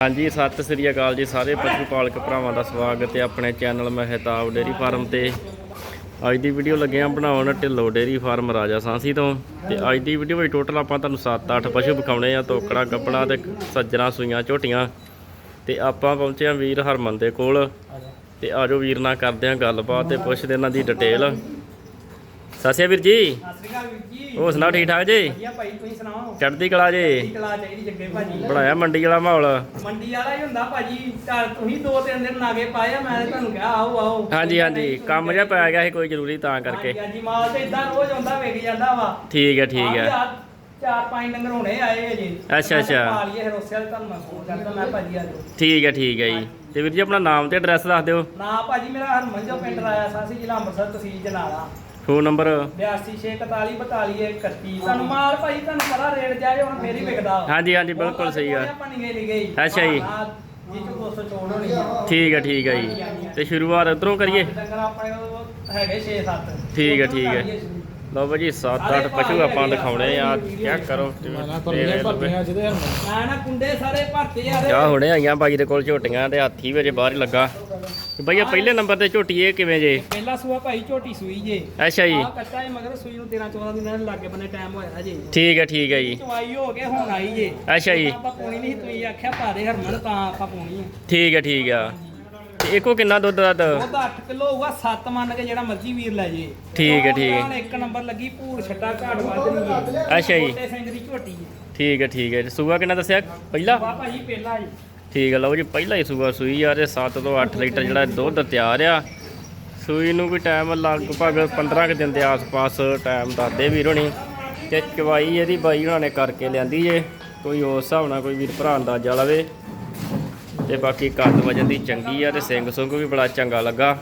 ਹਾਂਜੀ, ਸਤਿ ਸ੍ਰੀ ਅਕਾਲ ਜੀ ਸਾਰੇ ਪਸ਼ੂ ਪਾਲਕ ਭਰਾਵਾਂ ਦਾ ਸਵਾਗਤ ਹੈ ਆਪਣੇ ਚੈਨਲ ਮਹਿਤਾਬ ਡੇਰੀ ਫਾਰਮ ਤੇ। ਅੱਜ ਦੀ ਵੀਡੀਓ ਲੱਗੇ ਆ ਬਣਾਉਣ ਢਿੱਲੋ ਡੇਰੀ ਫਾਰਮ ਰਾਜਾ ਸਾਂਸੀ ਤੋਂ। ਤੇ ਅੱਜ ਦੀ ਵੀਡੀਓ ਵਿੱਚ ਟੋਟਲ ਆਪਾਂ ਤੁਹਾਨੂੰ 7-8 ਪਸ਼ੂ ਵਿਖਾਉਣੇ ਆ, ਤੋਕੜਾ, ਗੱਪਣਾ ਤੇ ਸੱਜਣਾ, ਸੂਈਆਂ, ਝੋਟੀਆਂ। ਤੇ ਆਪਾਂ ਪਹੁੰਚੇ ਆ ਵੀਰ ਹਰਮਨ ਦੇ ਕੋਲ। ਤੇ ਆਜੋ ਵੀਰ ਨਾਲ ਕਰਦੇ ਆ ਗੱਲਬਾਤ ਤੇ ਪੁੱਛਦੇ ਇਹਨਾਂ ਦੀ ਡਿਟੇਲ ਸਤਿ ਸ਼੍ਰੀ ਅਕਾਲ ਵੀਰ ਜੀ। ਸਤਿ ਸ੍ਰੀ ਅਕਾਲ ਜੀ ਹੋਰ ਸੁਣਾਓ ਠੀਕ ਠਾਕ ਜੀ? ਵਧੀਆ ਭਾਈ ਤੁਸੀਂ ਸੁਣਾਓ? ਚੜ੍ਹਦੀ ਕਲਾ ਜੀ? ਕਲਾ ਚਾਹੀਦੀ ਜੱਗੇ ਭਾਜੀ। ਬਣਾਇਆ ਮੰਡੀ ਵਾਲਾ ਮਾਹੌਲ? ਮੰਡੀ ਵਾਲਾ ਹੀ ਹੁੰਦਾ ਭਾਜੀ। ਘਰ ਤੁਸੀਂ ਦੋ ਤਿੰਨ ਦਿਨ ਲਾਗੇ ਪਾਏ ਆ ਮੈਂ ਤੁਹਾਨੂੰ ਕਿਹਾ ਆਓ ਆਓ। ਹਾਂਜੀ ਹਾਂਜੀ ਕੰਮ ਜਿਹਾ ਪੈ ਗਿਆ ਸੀ ਕੋਈ ਜ਼ਰੂਰੀ ਤਾਂ ਕਰਕੇ। ਹਾਂਜੀ, ਮਾਲ ਤੇ ਇਦਾਂ ਰੋਜ਼ ਆਉਂਦਾ ਵਿਕ ਜਾਂਦਾ ਵਾ। ਠੀਕ ਹੈ ਠੀਕ ਹੈ। ਚਾਰ ਪੰਜ ਡੰਗਰ ਹੋਣੇ ਆਏ ਹਜੇ ਅੱਛਾ, ਅੱਛਾ। ਪਾਲੀਏ ਫਿਰ ਉਸੇ ਵਾਲੇ ਤੁਹਾਨੂੰ ਮੈਂ ਫੋਨ ਕਰਦਾ ਮੈਂ ਭਾਜੀ ਆ ਜਾਓ। ਠੀਕ ਹੈ ਠੀਕ ਹੈ ਜੀ। ਤੇ ਵੀਰ ਜੀ ਆਪਣਾ ਨਾਮ ਤੇ ਐਡਰੈਸ ਦੱਸ ਦਿਓ। ਨਾ ਭਾਜੀ ਮੇਰਾ ਹਰਮਨ ਜੋ ਪਿੰਡ ਰਾਇਆ ਸਾਸੀ ਜ਼ਿਲ੍ਹਾ ਅੰਮ੍ਰਿਤਸਰ ਤਹਿਸੀਲ ਜਨਾਲਾ। Phone number? 8264424131 ਤੁਹਾਨੂੰ ਮਾਲ ਭਾਜੀ ਤੁਹਾਨੂੰ ਪਤਾ ਰੇਟ ਜਾਏ ਹੁਣ ਫੇਰ ਹੀ ਵਿਕਦਾ। ਹਾਂਜੀ ਹਾਂਜੀ ਬਿਲਕੁਲ ਸਹੀ ਆ ਆਪਾਂ। ਅੱਛਾ ਜੀ। ਹਾਂ, ਜੀ ਚੋਂ 200 ਛੋੜ ਹੋਣੀ ਆ। ਠੀਕ ਹੈ ਠੀਕ ਹੈ ਜੀ। ਤੇ ਸ਼ੁਰੂਆਤ ਉਧਰੋਂ ਕਰੀਏ? ਡੰਗਰ ਆਪਣੇ ਕੋਲ ਹੈਗੇ 6-7 ਠੀਕ ਹੈ, ਠੀਕ ਹੈ। ਲਓ ਭਾਜੀ 7-8 ਪਸ਼ੂ ਆਪਾਂ ਦਿਖਾਉਣੇ ਆ। ਚੈੱਕ ਕਰੋ? ਮੈਂ ਨਾ ਕੁੰਡੇ ਸਾਰੇ ਭਰਤੇ ਯਾਰ ਆ ਹੁਣੇ ਆਈਆਂ ਬਾਈ ਦੇ ਕੋਲ ਝੋਟੀਆਂ ਤੇ ਹਾਥੀ ਵਿੱਚ ਬਾਹਰ ਹੀ ਲੱਗਾ। ਭਈਆ ਪਹਿਲੇ ਨੰਬਰ ਤੇ ਝੋਟੀ ਇਹ ਕਿਵੇਂ ਜੇ? ਪਹਿਲਾ ਸੂਆ ਭਾਈ ਝੋਟੀ ਸੂਈ ਜੇ। ਅੱਛਾ ਜੀ। ਆ ਕੱਟਾ ਹੈ ਮਗਰ ਸੂਈ ਨੂੰ 13-14 ਦਿਨਾਂ ਦੇ ਲਾਗੇ ਬੰਨੇ ਟਾਈਮ ਹੋਇਆ ਜੇ ਠੀਕ ਹੈ ਠੀਕ ਹੈ ਜੀ। ਚਵਾਈ ਹੋ ਕੇ ਹੁਣ ਆਈ ਜੇ। ਅੱਛਾ ਜੀ। ਆਪਾਂ ਪੋਣੀ ਨਹੀਂ ਤੁਸੀਂ ਆਖਿਆ ਪਾ ਦੇ ਹਰਮਨ ਤਾਂ ਆਪਾਂ ਪੋਣੀ ਹੈ ਠੀਕ ਹੈ ਠੀਕ ਆ। ਇੱਕੋ ਕਿੰਨਾ ਦੁੱਧ ਦਾ ਦ- ਉਹਦਾ 8 ਕਿਲੋ ਹੋਊਗਾ 7 ਮੰਨ ਕੇ ਜਿਹੜਾ ਮਰਜ਼ੀ ਵੀਰ ਲੈ ਜੇ। ਠੀਕ ਹੈ, ਠੀਕ ਹੈ। ਇੱਕ ਨੰਬਰ ਲੱਗੀ ਭੂਰ ਛੱਟਾ ਘਾਟ ਵੱਧ ਨਹੀਂ ਅੱਛਾ ਜੀ। ਛੋਟੇ ਸਿੰਘ ਦੀ ਝੋਟੀ ਠੀਕ ਹੈ ਠੀਕ ਹੈ ਸੂਆ ਕਿੰਨਾ ਦੱਸਿਆ? ਪਹਿਲਾ? ਵਾਹ ਭਾਜੀ ਪਹਿਲਾ ਜੀ। ਠੀਕ ਹੈ ਲਓ ਜੀ, ਪਹਿਲਾ ਹੀ ਸੂਆ ਸੂਈ ਆ ਤੇ 7 ਤੋਂ 8 ਲੀਟਰ ਜਿਹੜਾ ਦੁੱਧ ਤਿਆਰ ਆ। ਸੂਈ ਨੂੰ ਵੀ ਟਾਈਮ ਲਗਭਗ 15 ਕੁ ਦਿਨ ਦੇ ਆਸ-ਪਾਸ ਟਾਈਮ ਦੱਸਦੇ ਵੀਰ ਹੋਣੀ ਤੇ ਚਵਾਈ ਇਹਦੀ ਬਾਈ ਉਹਨਾਂ ਨੇ ਕਰਕੇ ਲਿਆਂਦੀ ਜੇ, ਕੋਈ ਉਸ ਹਿਸਾਬ ਨਾਲ ਕੋਈ ਵੀਰ ਭਰਾ ਅੰਦਾਜ਼ਾ ਲਵੇ। ਤੇ ਬਾਕੀ ਕੱਦ ਵਜਨ ਦੀ ਚੰਗੀ ਆ ਤੇ ਸਿੰਘ ਸੁੰਗ ਵੀ ਬੜਾ ਚੰਗਾ ਲੱਗਾ।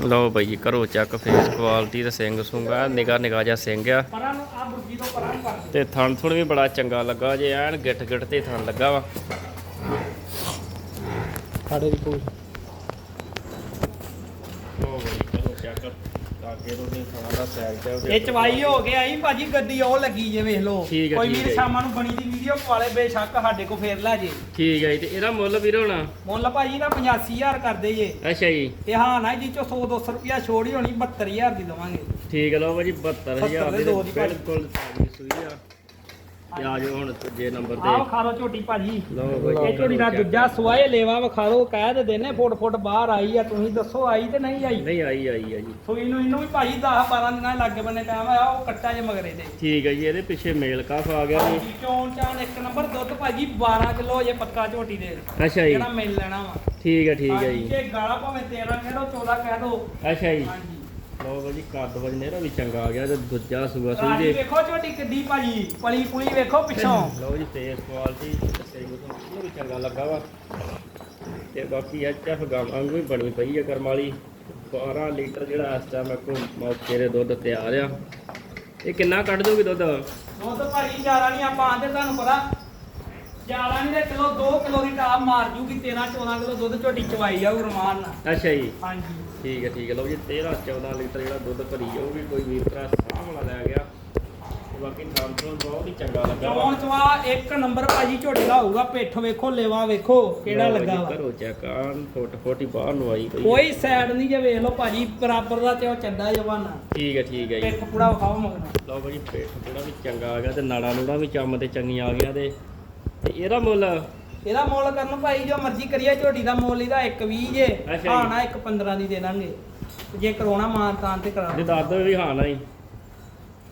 ਲਓ ਬਾਈ ਕਰੋ ਚੈੱਕ ਫੇਸ ਕੁਆਲਿਟੀ ਤੇ ਸਿੰਘ ਸੁੰਗ ਨਿਗਾ ਨਿਗਾ ਜਿਹਾ ਸਿੰਘ ਆ। ਪਰਾਂ ਨੂੰ ਤੇ ਥਣ ਥੁਣ ਵੀ ਬੜਾ ਚੰਗਾ ਲੱਗਾ, ਜੇ ਐਨ ਗਿੱਟ ਗਿੱਟ ਤੇ ਥਣ ਲੱਗਾ ਵਾ। ਸਾਡੇ ਦੀ ਪੂਛ ਉਹ ਬਈ ਕਰੋ ਚੈੱਕ ਅੱਗੇ ਤੋਂ ਦਾ ਉਹਦੇ ਇਹ ਚਵਾਈ ਹੋ ਗਿਆ ਆਈ ਭਾਜੀ ਗੱਡੀ ਉਹ ਲੱਗੀ ਜੇ ਵੇਖ ਲਓ। ਠੀਕ ਹੈ, ਕੋਈ ਠੀਕ ਹੈ ਵੀਰ। ਸ਼ਾਮਾਂ ਨੂੰ ਬਣੀ ਦੀ ਵੀਡੀਓ ਪਵਾਲੇ ਬੇਸ਼ੱਕ ਸਾਡੇ ਕੋ ਫੇਰ ਲੈ ਜੇ। ਠੀਕ ਹੈ ਜੀ ਤੇ ਇਹਦਾ ਮੁੱਲ ਵੀਰ ਹੋਣਾ? ਮੁੱਲ ਭਾਜੀ ਦਾ 85000 ਕਰਦੇ ਜੇ। ਅੱਛਾ ਜੀ। ਤੇ ਹਾਂ ਨਾ ਜੀ ਚੋ 100 200 ਰੁਪਿਆ ਛੋੜ ਹੀ ਹੋਣੀ 72000 ਦੀ ਦਵਾਂਗੇ। ਠੀਕ ਹੈ ਲਓ ਭਾਜੀ 72000 ਦੀ ਦੇ ਦੋ ਦੀ ਤੇ ਭਾਜੀ। ਬਿਲਕੁਲ ਤਾਜ਼ੀ ਸੂਈ ਆ। ਤੇ ਆ ਜਾਓ ਹੁਣ ਤੀਜੇ ਨੰਬਰ ਆਹ ਤੇ ਖਾਰੋ ਝੋਟੀ ਭਾਜੀ। ਲਓ ਭਾਜੀ ਇਹ ਝੋਟੀ ਦਾ ਦੂਜਾ ਸਵਾਏ ਲੇਵਾ ਵਿਖਾਰੋ ਕਹਿ ਦੇ ਦੇਨੇ ਫੁੱਟ ਫੁੱਟ ਬਾਹਰ ਆਈ ਆ ਤੁਸੀਂ ਦੱਸੋ ਆਈ ਤੇ ਨਹੀਂ ਆਈ? ਨਹੀਂ ਆਈ ਆਈ ਆ ਜੀ। ਸੂਈ ਨੂੰ ਇਹਨੂੰ ਵੀ ਭਾਜੀ 10 12 ਦਿਨਾਂ ਦੇ ਲਾਗੇ ਬੰਨੇ ਟਾਈਮ ਆ ਉਹ ਕੱਟਾ ਜੇ ਮਗਰੇ ਦੇ ਠੀਕ ਹੈ ਜੀ ਇਹਦੇ ਪਿੱਛੇ ਮੇਲ ਕਾਫ ਆ ਗਿਆ ਜੀ ਚੋਣ ਚਾਣ ਇੱਕ ਨੰਬਰ ਦੁੱਧ ਭਾਜੀ 12 ਕਿਲੋ ਜੇ ਪੱਕਾ ਝੋਟੀ ਦੇ। ਅੱਛਾ ਜੀ। ਜਿਹੜਾ ਮਿਲ ਲੈਣਾ ਵਾ। ਠੀਕ ਹੈ ਠੀਕ ਹੈ ਜੀ। ਜੇ ਗਾਲਾ ਭਾਵੇਂ 13 ਕਹਿ ਦੋ 14 ਕਹਿ ਦੋ। ਅੱਛਾ ਜੀ। ਹਾਂਜੀ। ਲਓ ਭਾਜੀ ਕੱਦ ਵਜਨ ਇਹਦਾ ਵੀ ਚੰਗਾ ਆ ਗਿਆ ਤੇ ਦੂਜਾ ਸੂਆ ਸੂਈ ਰਾਜੀ ਜੇ ਵੇਖੋ ਝੋਟੀ ਕਿੱਡੀ ਭਾਜੀ ਪਲੀ ਪੁਲੀ ਵੇਖੋ ਪਿੱਛੋਂ। ਲਓ ਜੀ ਫੇਸ ਕੁਆਲਿਟੀ ਤੇ ਨੂੰ ਵੀ ਚੰਗਾ ਲੱਗਾ ਵਾ। ਤੇ ਬਾਕੀ ਐਚਐਫ ਗਾਂ ਵਾਂਗੂ ਹੀ ਬਣੀ ਪਈ ਆ ਕਰਮ ਵਾਲੀ। 12 ਲੀਟਰ ਜਿਹੜਾ ਇਸ ਟਾਈਮ ਕੋ ਮੌਕੇ ਦੇ ਦੁੱਧ ਤਿਆਰ ਆ। ਇਹ ਕਿੰਨਾ ਕੱਢ ਦੋਗੇ ਦੁੱਧ? ਦੁੱਧ ਭਾਜੀ ਜ਼ਿਆਦਾ ਨਹੀਂ ਆਪਾਂ ਆਂਦੇ ਤੁਹਾਨੂੰ ਪਤਾ। ਜ਼ਿਆਦਾ ਨਹੀਂ ਤੇ ਕਿਲੋ 2 ਕਿਲੋ ਦੀ ਟਾਪ ਮਾਰ ਜੂਗੀ 13 14 ਕਿਲੋ ਦੁੱਧ ਝੋਟੀ ਚਵਾਈ ਜਾਊ ਰਮਾਨ ਨਾਲ। ਅੱਛਾ ਜੀ। ਹਾਂਜੀ। ਠੀਕ ਹੈ ਠੀਕ ਹੈ। ਲਓ ਜੀ 13 14 ਲੀਟਰ ਜਿਹੜਾ ਦੁੱਧ ਭਰੀ ਜਾਊਗੀ ਕੋਈ ਵੀਰ ਭਰਾ ਸਾਹ ਵਾਲਾ ਲੈ ਗਿਆ। ਬਾਕੀ ਥਾਂ ਤੋਂ ਬਹੁਤ ਹੀ ਚੰਗਾ ਲੱਗਾ। ਵਾ ਚੌਂ ਚਵਾ ਇੱਕ ਨੰਬਰ ਭਾਜੀ ਝੋਟੀ ਦਾ ਹੋਊਗਾ ਪਿੱਠ ਵੇਖੋ ਲੇਵਾ ਵੇਖੋ ਕਿਹੜਾ ਲੱਗਾ ਵਾ। ਕਰੋ ਚੈੱਕ ਆਨ ਫੁੱਟ ਫੁੱਟ ਬਾਹਰ ਨੂੰ ਆਈ ਆ। ਕੋਈ ਸਾਈਡ ਨਹੀਂ ਜੇ ਵੇਖ ਲਓ ਭਾਜੀ ਬਰਾਬਰ ਦਾ ਤੇ ਉਹ ਚੰਦਾ ਜਵਾਨਾ ਠੀਕ ਹੈ ਠੀਕ ਹੈ ਜੀ। ਪਿੱਠ ਪੂਰਾ ਵਿਖਾਓ ਮਗਰ। ਲਓ ਭਾਜੀ ਪੇਟ ਥੋੜਾ ਵੀ ਚੰਗਾ ਆ ਗਿਆ ਤੇ ਨਾੜਾ ਨੂੜਾ ਵੀ ਚੰਮ ਤੇ ਚੰਗੀਆਂ ਆ ਗਈਆਂ ਤੇ ਤੇ ਇਹਦਾ ਮੁੱਲ ਇਹਦਾ ਮੁੱਲ ਕਰਨ ਭਾਈ ਜੋ ਮਰਜ਼ੀ ਕਰੀਏ ਝੋਟੀ ਦਾ ਮੁੱਲ ਇਹਦਾ 120 ਜੇ ਅੱਛਾ ਜੀ। ਹਾਂ ਨਾ 115 ਦੀ ਦੇ ਦਾਂਗੇ। ਤੇ ਜੇ ਕਰਾਉਣਾ ਮਾਨ ਤਾਨ ਤੇ ਕਰਾ ਜੇ ਦੱਸ ਦੋ ਵੀ ਹਾਂ ਨਹੀਂ।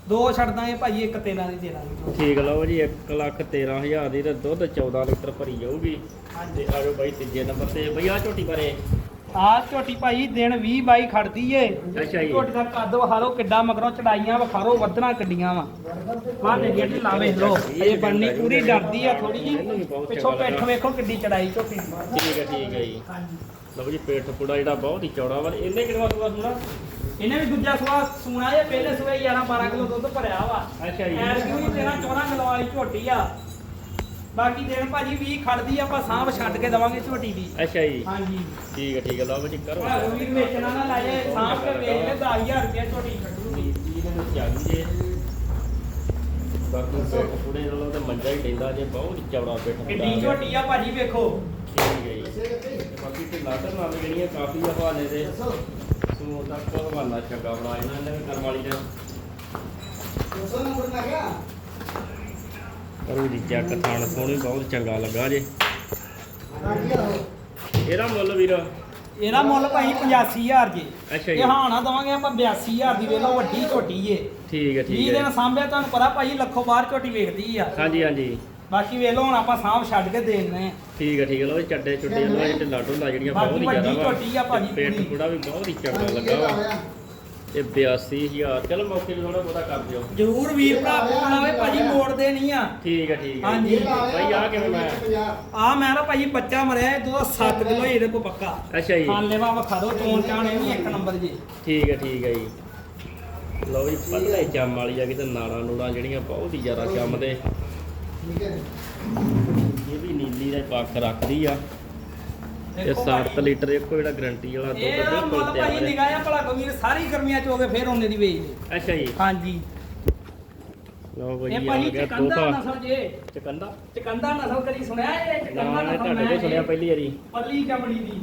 ਦੋ ਛੱਡ ਦਾਂਗੇ ਭਾਜੀ ਇੱਕ 13 ਦੀ ਦੇ ਦਾਂਗੇ। ਠੀਕ ਲਓ ਜੀ 1 ਲੱਖ 13000 ਦੀ ਤੇ ਦੁੱਧ 14 ਲੀਟਰ ਭਰੀ ਜਾਊਗੀ। ਹਾਂਜੀ। ਤੇ ਆਜੋ ਬਾਈ ਤੀਜੇ ਨੰਬਰ ਤੇ। ਬਈ ਆ ਝੋਟੀ ਬਾਰੇ ਆਹ ਝੋਟੀ ਭਾਜੀ ਦਿਨ 20 ਬਾਈ ਖੜਦੀ ਏ। ਅੱਛਾ ਜੀ। ਝੋਟੀ ਦਾ ਕੱਦ ਵਿਖਾ ਲਓ ਕਿੱਡਾ ਮਗਰੋਂ ਚੜਾਈਆਂ ਵਿਖਾ ਲਓ ਵੱਧਣਾ ਕਿੱਡੀਆਂ ਵਾ। ਵਾਹ ਤੇ ਜਿਹੜੀ ਲਾ ਇਹ ਬਣਨੀ ਪੂਰੀ ਡਰਦੀ ਆ ਥੋੜੀ ਜੀ ਪਿੱਛੋਂ ਪਿੱਠ। ਵੇਖੋ ਕਿੱਡੀ ਚੜਾਈ ਝੋਟੀ ਠੀਕ ਹੈ ਠੀਕ ਹੈ ਜੀ। ਲਓ ਜੀ ਪੇਟ ਪੂੜਾ ਜਿਹੜਾ ਬਹੁਤ ਹੀ ਚੌੜਾ ਵਾ। ਇਹਨੇ ਕਿੰਨਾ ਸੂਆ ਸੂਣਾ? ਇਹਨੇ ਵੀ ਦੂਜਾ ਸਵਾ ਸੂਣਾ ਜੇ ਪਹਿਲੇ ਸਵੇ 11 12 ਕਿਲੋ ਦੁੱਧ ਭਰਿਆ ਵਾ। ਅੱਛਾ ਜੀ। ਐਰ ਕਿਉਂ 13 14 ਕਿਲੋ ਵਾਲੀ ਝੋਟੀ ਆ। ਬਾਕੀ ਦਿਨ ਭਾਜੀ 20 ਖੜਦੀ ਆਪਾਂ ਸਾਂਭ ਛੱਡ ਕੇ ਦਵਾਂਗੇ ਝੋਟੀ ਦੀ। ਅੱਛਾ ਜੀ। ਹਾਂਜੀ। ਠੀਕ ਹੈ ਠੀਕ ਹੈ ਲਓ ਜੀ ਕਰੋ। ਭਾਵੇਂ ਵੀਰ ਵੇਚਣਾ ਨਾ ਲੈ ਜਾਏ ਸਾਂਭ ਕੇ ਵੇਚ ਲੈ 10000 ਰੁਪਏ ਝੋਟੀ ਛੱਡੂਗੀ ਜੀ ਇਹਨੂੰ ਚਾਲੂ ਜੇ ਬਾਕੀ ਪਿੱਠ ਪੂੜੇ ਨਾਲੋਂ ਤੇ ਮੰਜਾ ਹੀ ਲੈਂਦਾ ਜੇ ਬਹੁਤ ਚੌੜਾ ਪਿੱਠ ਪੂੜਾ ਕਿੱਡੀ ਝੋਟੀ ਆ ਭਾਜੀ ਵੇਖੋ। ਠੀਕ ਹੈ ਜੀ। ਬਾਕੀ ਤੇ ਲਾਟਰ ਨਾਲ ਜਿਹੜੀਆਂ ਕਾਫੀ ਹਵਾਲੇ ਦੇ। ਸੂ ਤੱਕ ਹਵਾਲਾ ਚੰਗਾ ਬਣਾ ਇਹਨਾਂ ਨੇ ਕਰਮ ਵਾਲੀ ਨੇ ਕਰੂ ਜੀ ਚੈੱਕ ਥਾਣ ਥੋਣੀ ਬਹੁਤ ਚੰਗਾ ਲੱਗਾ ਜੇ। ਇਹਦਾ ਮੁੱਲ ਵੀਰ? ਇਹਦਾ ਮੁੱਲ ਭਾਈ 85000 ਜੀ। ਅੱਛਾ ਇਹ ਜੀ ਹਾਣਾ ਦਵਾਂਗੇ ਆਪਾਂ 82000 ਦੀ ਵੇਲੋ ਵੱਡੀ ਝੋਟੀ ਏ ਠੀਕ ਹੈ 20 ਠੀਕ ਦਿਨ ਹੈ। ਸਾਂਭਿਆ ਤੁਹਾਨੂੰ ਪਤਾ ਭਾਈ ਲੱਖੋਂ ਬਾਹਰ ਝੋਟੀ ਵੇਖਦੀ ਆ। ਹਾਂਜੀ ਹਾਂਜੀ। ਬਾਕੀ ਵੇਲੋ ਹੁਣ ਆਪਾਂ ਸਾਂਭ ਛੱਡ ਕੇ ਦੇਣੇ ਠੀਕ ਹੈ ਠੀਕ ਹੈ। ਲੋ ਚੱਡੇ ਚੁੱਡੇ ਲੋ ਇਹ ਢਿੱਲਾ ਢੁੱਲਾ ਜਿਹੜੀਆਂ ਬਹੁਤ ਬਾਕੀ ਹੀ ਵੱਡੀ ਜ਼ਿਆਦਾ ਵਾ। ਝੋਟੀ ਆ ਭਾਜੀ ਪੇਟ ਪੂਰੀ। ਪੂੜਾ ਵੀ ਬਹੁਤ ਹੀ ਚੰਗਾ ਲੱਗਾ ਵਾ। ਤੇ 82000 ਚਲੋ ਮੌਕੇ ਤੇ ਥੋੜਾ ਬਹੁਤਾ ਕਰ ਦਿਓ। ਜ਼ਰੂਰ ਵੀਰ ਭਰਾ ਬਣਾਵੇ ਭਾਜੀ ਮੋੜਦੇ ਨਹੀਂ ਆ। ਠੀਕ ਹੈ ਠੀਕ ਹੈ ਹਾਂਜੀ। ਭਾਈ ਆ ਕਿਵੇਂ ਮੈਂ ਆ ਮੈਂ ਨਾ ਭਾਜੀ ਬੱਚਾ ਮਰਿਆ ਇਹ ਦੋ 7 ਕਿਲੋ ਇਹਦੇ ਕੋ ਪੱਕਾ। ਅੱਛਾ ਜੀ। ਖਾਲੇ ਵਾ ਵਿਖਾ ਦੋ ਚੋਣ ਚਾਣ ਇਹ ਵੀ ਇੱਕ ਨੰਬਰ ਜੀ। ਠੀਕ ਹੈ ਠੀਕ ਹੈ ਜੀ। ਲਓ ਜੀ ਪਤਲੇ ਚੰਮ ਵਾਲੀ ਆ ਕਿਤੇ ਨਾੜਾਂ ਨੂੜਾਂ ਜਿਹੜੀਆਂ ਬਹੁਤ ਹੀ ਜ਼ਿਆਦਾ ਚੰਮ ਦੇ ਇਹ ਵੀ ਨੀਲੀ ਦਾ ਪੱਖ ਰੱਖਦੀ ਆ। 7 ਭਾਜੀ, ਲੀਟਰ ਇੱਕੋ ਜਿਹੜਾ ਗਰੰਟੀ ਵਾਲਾ ਦੁੱਧ ਇਹਦਾ ਬਿਲਕੁਲ ਮੁੱਲ ਭਾਜੀ ਤਿਆਰ ਹੈ। ਨਿਗਾਹ ਭਲਾ ਕਬੀਰ ਸਾਰੀ ਗਰਮੀਆਂ ਚ ਹੋ ਗਏ ਫੇਰ ਉਹਨੇ ਦੀ ਵੇਚ ਦੇ ਅੱਛਾ ਜੀ। ਹਾਂਜੀ। ਲਓ ਭਾਈ ਇਹ ਆ ਭਾਜੀ ਗਿਆ ਚਕੰਦਾ ਨਸਲ ਜੇ। ਚਕੰਦਾ? ਚਕੰਦਾ ਨਸਲ ਕਦੀ ਸੁਣਿਆ ਇਹ? ਚਕੰਦਾ ਨਾ ਨਸਲ ਤੁਹਾਡੇ ਮੈਂ ਕੋਲ ਸੁਣਿਆ ਪਹਿਲੀ ਵਾਰੀ। ਪਰਲੀ ਚਮੜੀ ਦੀ।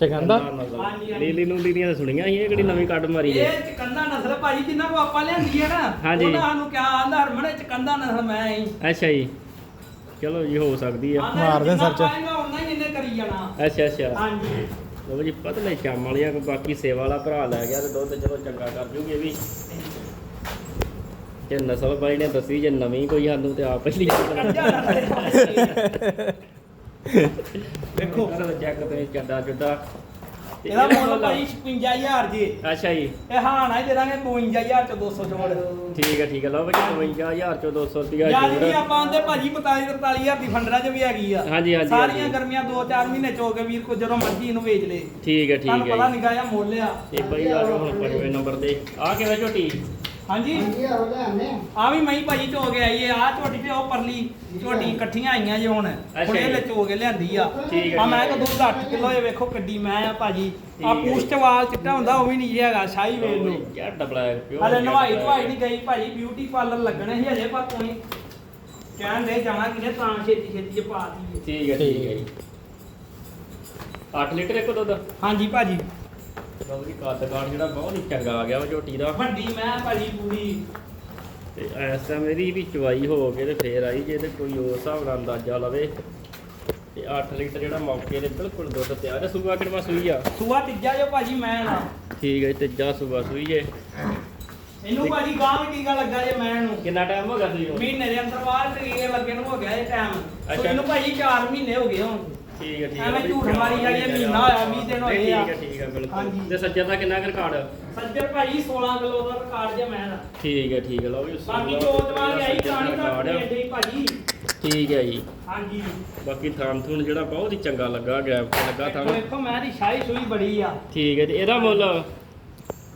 ਚਕੰਦਾ? ਹਾਂਜੀ, ਹਾਂਜੀ। ਲੀਲੀ ਨੂੰ ਲੀਲੀਆਂ ਤਾਂ ਸੁਣੀਆਂ ਸੀ ਇਹ ਕਿਹੜੀ ਨਵੀਂ ਕੱਢ ਮਾਰੀ ਜੇ ਇਹ ਚਕੰਦਾ ਨਸਲ ਭਾਜੀ ਜਿੰਨਾ ਕੋ ਆਪਾਂ ਲਿਆਂਦੀ ਹੈ ਨਾ ਹਾਂਜੀ। ਉਹਨਾਂ ਸਾਨੂੰ ਕਿਹਾ ਆਂਦਾ ਹਰਮਨ ਇਹ ਚਕੰਦਾ ਨਸਲ ਮੈਂ ਹੀ। ਅੱਛਾ ਜੀ। ਚਲੋ ਜੀ ਹੋ ਸਕਦੀ ਆ ਮਾਰਦੇ ਸਰਚ। ਉਹਨਾਂ ਜਾਣਾ। ਅੱਛਾ ਅੱਛਾ। ਹਾਂਜੀ। ਲਓ ਜੀ ਪਤਲੇ ਚੰਮ ਵਾਲੀਆਂ ਕੋਈ ਬਾਕੀ ਸੇਵਾ ਵਾਲਾ ਭਰਾ ਲੈ ਗਿਆ ਤੇ ਦੁੱਧ ਚਲੋ ਚੰਗਾ ਕਰ ਜੂਗੀ ਵੀ। ਜੇ ਨਸਲ ਬਾਈ ਨੇ ਦੱਸੀ ਜੇ ਨਵੀਂ ਕੋਈ ਸਾਨੂੰ ਤੇ ਆਪ ਹੀ ਦੇਖੋ ਚੈੱਕ ਤੇ ਚੱਡਾ ਚੁੱਡਾ ਇਹਦਾ ਮੁੱਲ ਭਾਈ 56000 ਜੀ। ਅੱਛਾ ਜੀ। ਇਹ ਹਾਣਾ ਦੇ ਦਾਂਗੇ 52000 ਚ 200 ਛੋੜ ਠੀਕ ਹੈ ਠੀਕ ਹੈ ਲਓ ਬਈ 55000 ਚੋਂ 200 ਰੁਪਿਆ ਯਾਰ ਜੋੜ। ਆਪਾਂ ਆਂਦੇ ਭਾਜੀ 45 43000 ਦੀ ਫੰਡਰਾ ਚ ਵੀ ਹੈਗੀ ਆ। ਹਾਂਜੀ, ਹਾਂਜੀ, ਸਾਰੀਆਂ। ਗਰਮੀਆਂ 2-4 ਮਹੀਨੇ ਚ ਹੋ ਗਏ ਵੀਰ ਕੋ ਜਦੋਂ ਮਰਜ਼ੀ ਇਹਨੂੰ ਵੇਚ ਲੇ। ਠੀਕ ਹੈ ਠੀਕ ਪਤਾ ਹੈ ਜੀ। ਨਿਕਾ ਜਾਂ ਮੁੱਲ ਆ। ਤੇ ਬਈ ਆ ਜਾਓ ਹੁਣ ਪੰਜਵੇਂ ਨੰਬਰ ਤੇ ਆ ਕਿਵੇਂ ਝੋਟੀ? ਹਾਂਜੀ। ਆ। ਵੀ ਮਈ ਭਾਜੀ ਚੋ ਕੇ ਆਈ ਹੈ ਆ ਝੋਟੀ ਤੇ ਉਹ ਪਰਲੀ ਝੋਟੀ ਇਕੱਠੀਆਂ ਆਈਆਂ ਜੇ ਹੁਣ। ਹੁਣੇ ਜੀ। ਲੈ ਚੋ ਕੇ ਲਿਆਂਦੀ ਆ। ਠੀਕ ਹੈ, ਆ। ਮੈਂ ਹੈ। ਦੁੱਧ 8 ਕਿਲੋ ਇਹ ਵੇਖੋ ਕਿੱਡੀ ਮੈਂ ਆ ਭਾਜੀ। ਆ ਠੀਕ ਹੈ। ਪੂਛ ਵਾਲ ਚਿੱਟਾ ਹੁੰਦਾ ਉਹ ਵੀ ਨਹੀਂ ਜੀ ਹੈਗਾ ਸ਼ਾਹੀ ਵੇਲ ਨੂੰ। ਯਾਰ ਡਬਲਾ ਪਿਓ ਹਲੇ ਨਵਾਈ ਧਵਾਈ ਨਹੀਂ ਗਈ ਭਾਜੀ ਬਿਊਟੀ ਪਾਰਲਰ ਲੱਗਣੇ ਸੀ ਹਜੇ ਪਰ ਤੁਸੀਂ ਕਹਿਣ ਦੇ ਜਾਣਾ ਕਿਨੇ ਤਾਂ ਛੇਤੀ ਛੇਤੀ ਚ ਪਾ ਦਈਏ। ਠੀਕ ਹੈ ਠੀਕ ਹੈ ਜੀ। 8 ਲੀਟਰ ਇੱਕ ਦੁੱਧ? ਹਾਂਜੀ ਭਾਜੀ। ਲਓ ਜੀ ਕੱਦ ਕਾਠ ਜਿਹੜਾ ਬਹੁਤ ਹੀ ਚੰਗਾ ਆ ਗਿਆ ਵਾ ਝੋਟੀ ਦਾ। ਵੱਡੀ ਮੈਂ ਭਾਜੀ ਪੂਰੀ। ਤੇ ਇਸ ਟਾਈਮ ਇਹਦੀ ਵੀ ਚਵਾਈ ਹੋ ਕੇ ਤੇ ਫੇਰ ਆਈ ਜੇ ਤੇ ਕੋਈ ਉਸ ਹਿਸਾਬ ਨਾਲ ਅੰਦਾਜ਼ਾ ਲਵੇ। ਤੇ 8 ਲੀਟਰ ਜਿਹੜਾ ਮੌਕੇ ਤੇ ਬਿਲਕੁਲ ਦੁੱਧ ਤਿਆਰ ਹੈ ਸੂਆ ਕਿੰਨਾ ਸੂਈ ਆ? ਸੂਆ ਤੀਜਾ ਜੋ ਭਾਜੀ ਮੈਂ ਨਾ ਠੀਕ ਹੈ ਤੇ ਜਾ ਸੂਆ ਸੂਈ ਜੇ। ਇਹਨੂੰ ਭਾਜੀ ਗਾਂ ਵੀ ਟੀਕਾ ਲੱਗਾ ਜੇ ਮੈਂ ਨੂੰ। ਕਿੰਨਾ ਟਾਈਮ ਹੋ ਗਿਆ ਸੂਈ ਨੂੰ? ਮਹੀਨੇ ਦੇ ਅੰਦਰ ਬਾਹਰ ਟੀਕੇ ਲੱਗੇ ਨੂੰ ਹੋ ਗਿਆ ਇਹ ਟਾਈਮ ਸੋ ਅੱਛਾ। ਇਹਨੂੰ ਭਾਜੀ 4 ਮਹੀਨੇ ਹੋ ਗਏ ਹੁਣ। ਠੀਕ ਹੈ ਠੀਕ ਹੈ। ਐਵੇਂ ਬਈ, ਝੂਠ ਮਾਰੀ ਜਾਈਏ, ਠੀਕ ਹੈ। ਮਹੀਨਾ ਹੋਇਆ, ਵੀਹ ਦਿਨ ਹੋਏ ਨਹੀਂ, ਆ। ਠੀਕ ਹੈ ਠੀਕ ਹੈ ਬਿਲਕੁਲ। ਹਾਂਜੀ। ਤੇ ਸੱਜਰ ਦਾ ਕਿੰਨਾ ਕੁ ਰਿਕਾਰਡ? ਸੱਜਰ ਭਾਜੀ 16 ਕਿਲੋ ਦਾ ਰਿਕਾਰਡ ਜੇ ਮੈਂ ਦਾ। ਠੀਕ ਹੈ ਠੀਕ ਹੈ ਲਓ ਵੀ ਬਾਕੀ ਸੋਲਾਂ ਚੋਤ ਵਾਲੀ ਆਈ ਸੱਜਰ ਦਾ ਕਾਣੀ ਦਾ ਰਿਕਾਰਡ ਆ। ਏਡੀ ਭਾਜੀ। ਠੀਕ ਹੈ ਜੀ। ਹਾਂਜੀ। ਬਾਕੀ ਥਾਨ ਥੂਨ ਜਿਹੜਾ ਬਹੁਤ ਹੀ ਚੰਗਾ ਲੱਗਾ ਗੈਪ ਤੇ ਲੱਗਾ ਦੇਖੋ ਥਾਨ। ਦੇਖੋ ਮੈਂ ਦੀ ਸ਼ਾਹੀ ਸੂਈ ਬੜੀ ਆ। ਠੀਕ ਹੈ ਤੇ ਇਹਦਾ ਮੁੱਲ?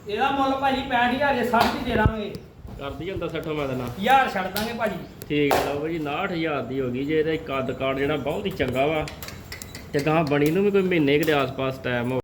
ਇਹਦਾ ਮੁੱਲ ਭਾਜੀ 65000 ਦੇ 60 ਦੇ ਦਾਂਗੇ। ਕਰਦੀ ਹੁੰਦਾ 60 ਮੈਂ ਦੇਣਾ। ਯਾਰ ਛੱਡ ਦਾਂਗੇ ਭਾਜੀ। ਠੀਕ ਹੈ ਲਓ ਜੀ 69000 ਦੀ ਹੋ ਗਈ ਜੇ ਇਹਦਾ ਕੱਦ ਕਾਰਡ ਜਿਹੜਾ ਬਹੁਤ ਹੀ ਚੰਗਾ ਵਾ। ਤੇ ਗਾਂ ਬਣੀ ਨੂੰ ਵੀ ਕੋਈ ਮਹੀਨੇ ਕੁ ਦੇ ਆਸ-ਪਾਸ ਟਾਈਮ